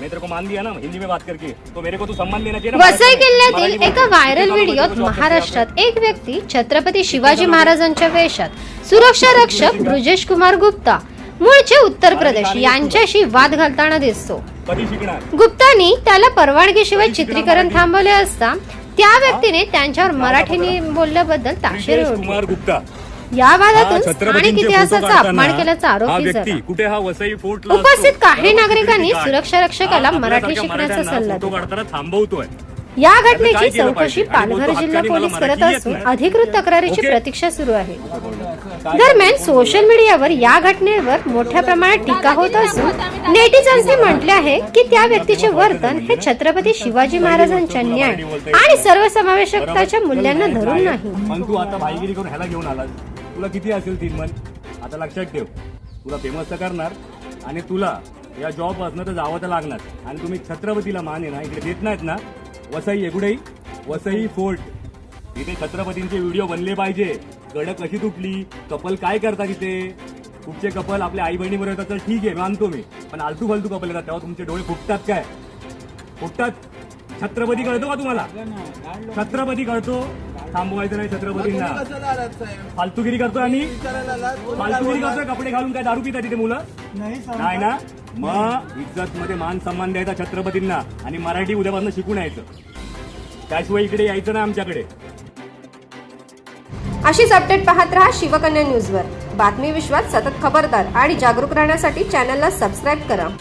मैं तेरे को मान दिया ना हिंदी में बात करके। तो मेरे को तू सम्मान देना चाहिए ना वसई किल्ल्यातील. एका व्हायरल व्हिडिओत महाराष्ट्रात एक व्यक्ती छत्रपती शिवाजी महाराजांच्या वेशात. सुरक्षा रक्षक ब्रुजेश कुमार गुप्ता. मूळचे उत्तर प्रदेश यांच्याशी वाद घालताना दिसतो. गुप्तानी त्याला परवानगीशिवाय चित्रीकरण थांबवले असता त्या व्यक्तीने त्यांच्यावर मराठीने बोलल्याबद्दल ताशेर गुप्ता. या वादातून इतिहासाचा अपमान केल्याचा आरोप व्यक्ती झाला कुठे हा वसई फोर्टला उपस्थित. काही नागरिकांनी. सुरक्षा रक्षकाला मराठी शिकण्याचा सल्ला थांबवतोय या घटनेची चौकशी पालघर जिल्हा पोलीस करत असून. अधिकृत तक्रारीची. प्रतीक्षा सुरू आहे दरम्यान सोशल मीडियावर या घटनेवर मोठ्या प्रमाणात टीका होत असून नेटिझन्सने म्हटले आहे की त्या व्यक्तीचे वर्तन हे छत्रपती शिवाजी महाराजांच्या न्याय आणि सर्वसमावेशकताच्या मूल्यांना धरून नाही तुला किती असेल तीन मन आता लक्षात ठेव. तुला फेमस तर करणार आणि तुला या जॉब असणं तर जावं तर लागणार. आणि तुम्ही छत्रपतीला मान आहे ना इकडे देत नाहीत ना. वसई एगुडई वसई फोर्ट. इथे छत्रपतींचे व्हिडिओ बनले पाहिजे. गड कशी तुटली कपल काय करतात तिथे कुठचे कपल? आपल्या आई बहिणीवर येतात तर ठीक आहे मानतो मी. पण आलतू फालतू कपल येतात तेव्हा तुमचे डोळे फुटतात काय? फुटतात. छत्रपती कळतो का तुम्हाला? छत्रपती कळतो. थांबवायचं नाही छत्रपतींना. फालतूगिरी करतोय आम्ही. फालतूगिरी करतोय कपडे घालून काय दारू पितात तिथे मुलं? नाही ना? मग इज्जत मध्ये मान सन्मान द्यायचा छत्रपतींना आणि मराठी उद्यापासून शिकून यायचं. त्याशिवाय इकडे यायचं नाही आमच्याकडे. अशीच अपडेट पाहत रहा शिवकन्या न्यूजवर बातमी विश्वात सतत खबरदार आणि जागरूक राहण्यासाठी चॅनलला सबस्क्राईब करा.